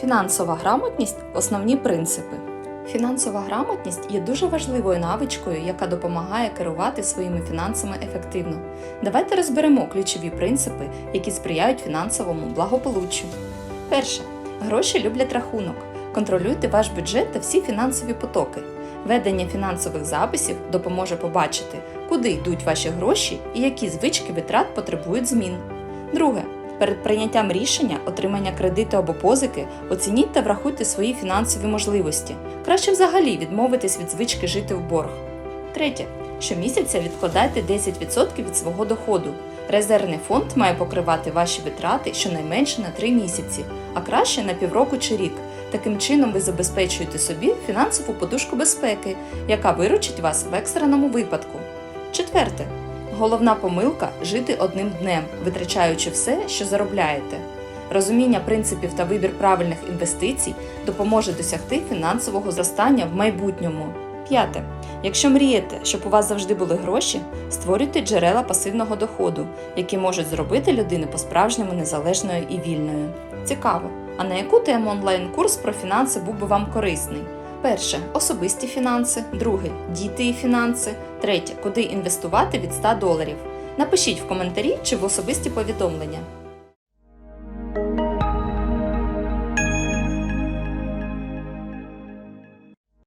Фінансова грамотність основні принципи. Фінансова грамотність є дуже важливою навичкою, яка допомагає керувати своїми фінансами ефективно. Давайте розберемо ключові принципи, які сприяють фінансовому благополуччю. Перше. Гроші люблять рахунок. Контролюйте ваш бюджет та всі фінансові потоки. Ведення фінансових записів допоможе побачити, куди йдуть ваші гроші і які звички витрат потребують змін. Друге. Перед прийняттям рішення отримання кредиту або позики оцініть та врахуйте свої фінансові можливості. Краще взагалі відмовитись від звички жити в борг. Третє. Щомісяця відкладайте 10% від свого доходу. Резервний фонд має покривати ваші витрати щонайменше на 3 місяці, а краще на півроку чи рік. Таким чином ви забезпечуєте собі фінансову подушку безпеки, яка виручить вас в екстреному випадку. Четверте. Головна помилка жити одним днем, витрачаючи все, що заробляєте. Розуміння принципів та вибір правильних інвестицій допоможе досягти фінансового зростання в майбутньому. П'яте. Якщо мрієте, щоб у вас завжди були гроші, створюйте джерела пасивного доходу, які можуть зробити людину по-справжньому незалежною і вільною. Цікаво. А на яку тему онлайн-курс про фінанси був би вам корисний? Перше особисті фінанси, друге діти і фінанси, третє куди інвестувати від 100 доларів. Напишіть в коментарі чи в особисті повідомлення.